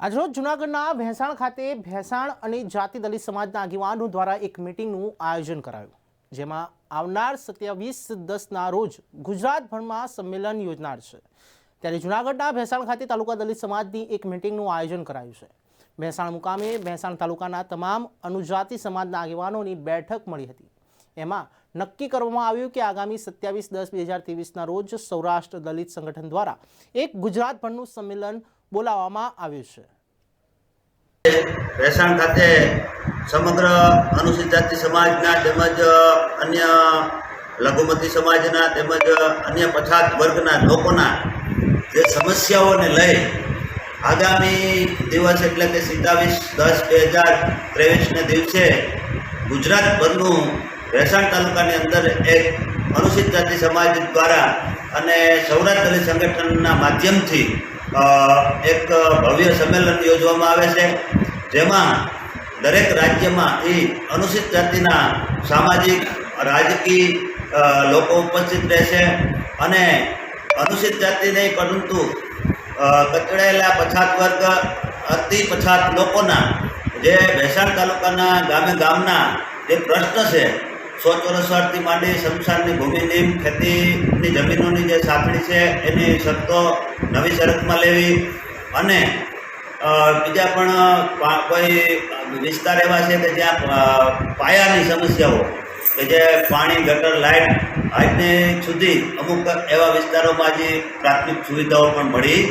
આજરોજ જૂનાગઢના ભેંસાણ ખાતે ભેંસાણ અને જાતિ દલિત સમાજના આગેવાનો દ્વારા એક મિટિંગનું આયોજન કરાયું, જેમાં આવનાર સત્યાવીસ દસના રોજ ગુજરાતભરમાં સંમેલન યોજનાર છે. ત્યારે જૂનાગઢના ભેંસાણ ખાતે તાલુકા દલિત સમાજની એક મિટિંગનું આયોજન કરાયું છે. ભેંસાણ મુકામે ભેંસાણ તાલુકાના તમામ અનુજાતિ સમાજના આગેવાનોની બેઠક મળી હતી. એમાં નક્કી કરવામાં આવ્યું કે આગામી સત્યાવીસ દસ બે હજાર ત્રેવીસના રોજ સૌરાષ્ટ્ર દલિત સંગઠન દ્વારા એક ગુજરાતભરનું સંમેલન બોલાવવામાં આવ્યું છે. ભેસાણ ખાતે સમગ્ર અનુસૂચિત જાતિ સમાજના તેમજ અન્ય લઘુમતી સમાજના તેમજ અન્ય પછાત વર્ગના લોકોના જે સમસ્યાઓને લઈ આગામી દિવસ એટલે કે સિત્તાવીસ દસ બે હજાર ત્રેવીસને દિવસે ગુજરાતભરનું ભેસાણ તાલુકાની અંદર એક અનુસૂચિત જાતિ સમાજ દ્વારા અને સૌરાષ્ટ્ર સંગઠનના માધ્યમથી એક ભવ્ય સંમેલન યોજવામાં આવે છે. જેમાં દરેક રાજ્યમાંથી અનુસૂચિત જાતિના સામાજિક, રાજકીય લોકો ઉપસ્થિત રહેશે અને અનુસૂચિત જાતિ નહીં, પરંતુ કચડાયેલા પછાત વર્ગ, અતિ પછાત લોકોના જે ભેસાણ તાલુકાના ગામે ગામના જે પ્રશ્ન છે સો ચોરસવારથી માંડી શમશાનની ભૂમિની, ખેતીની જમીનોની જે સાંકળી છે, એની શરતો નવી શરતમાં લેવી અને બીજા પણ કોઈ વિસ્તાર એવા છે કે જ્યાં પાયાની સમસ્યાઓ, કે જે પાણી, ગટર લાઇટ આજને સુધી અમુક એવા વિસ્તારોમાં જે પ્રાથમિક સુવિધાઓ પણ મળી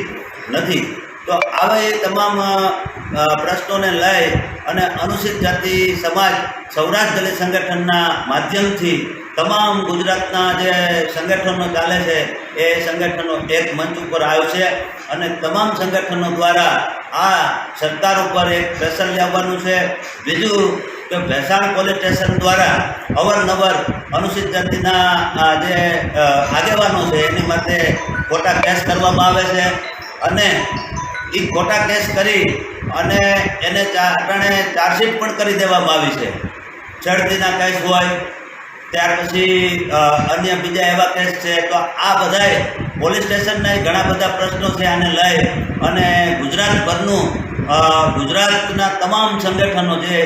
નથી. તો આવા એ તમામ પ્રશ્નોને લઈ અને અનુસૂચિત જાતિ સમાજ સૌરાષ્ટ્ર દલિત સંગઠનના માધ્યમથી તમામ ગુજરાતના જે સંગઠનો ચાલે છે, એ સંગઠનો એક મંચ ઉપર આવ્યો છે અને તમામ સંગઠનો દ્વારા આ સરકાર ઉપર એક પ્રેશર લાવવાનું છે. બીજું કે ભેસાણ પોલીસ સ્ટેશન દ્વારા અવારનવાર અનુસૂચિત જાતિના જે આગેવાનો છે, એની માટે ખોટા કેસ કરવામાં આવે છે. અને એ ખોટા કેસ કરી અને એને કારણે ચાર્જશીટ પણ કરી દેવામાં આવી છે. છેડતીના કેસ હોય ત્યાર પછી અન્ય બીજા એવા કેસ છે, તો આ બધાય પોલીસ સ્ટેશનના ઘણા બધા પ્રશ્નો છે આને લઈ અને ગુજરાતભરનું ગુજરાતના તમામ સંગઠનો જે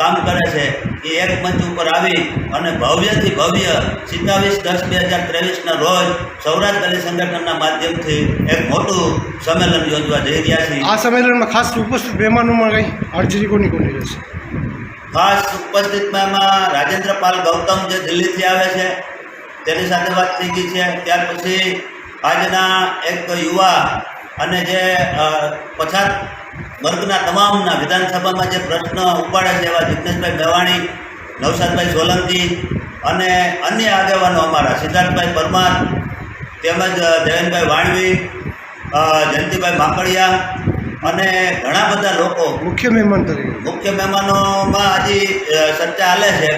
કામ કરે છે, એ એક મંચ ઉપર આવી અને ભવ્યથી ભવ્ય સિત્તાવીસ દસ બે હજાર ત્રેવીસના રોજ સૌરાષ્ટ્ર દલિત સંગઠનના માધ્યમથી એક મોટું સંમેલન યોજવા જઈ રહ્યા છીએ. આ સંમેલનમાં ખાસ ઉપસ્થિત મહેમાનોમાં કંઈ હાજરી કોની કોની રહેશે? ખાસ ઉપસ્થિતમાં એમાં રાજેન્દ્ર ગૌતમ જે દિલ્હીથી આવે છે, તેની સાથે વાત થઈ ગઈ છે. ત્યાર પછી આજના એક યુવા અને જે પછાત વર્ગના તમામના વિધાનસભામાં જે પ્રશ્ન ઉપાડે છે એવા જીગ્નેશભાઈ મેવાણી, નવસાદભાઈ સોલંકી અને અન્ય આગેવાનો અમારા, સિદ્ધાર્થભાઈ પરમાર તેમજ દેવેનભાઈ વાણવી જયંતિભાઈ માકડિયા અને ઘણા બધા લોકો મુખ્ય મહેમાન તરીકે. મુખ્ય મહેમાનોમાં હજી ચર્ચા હાલે છે.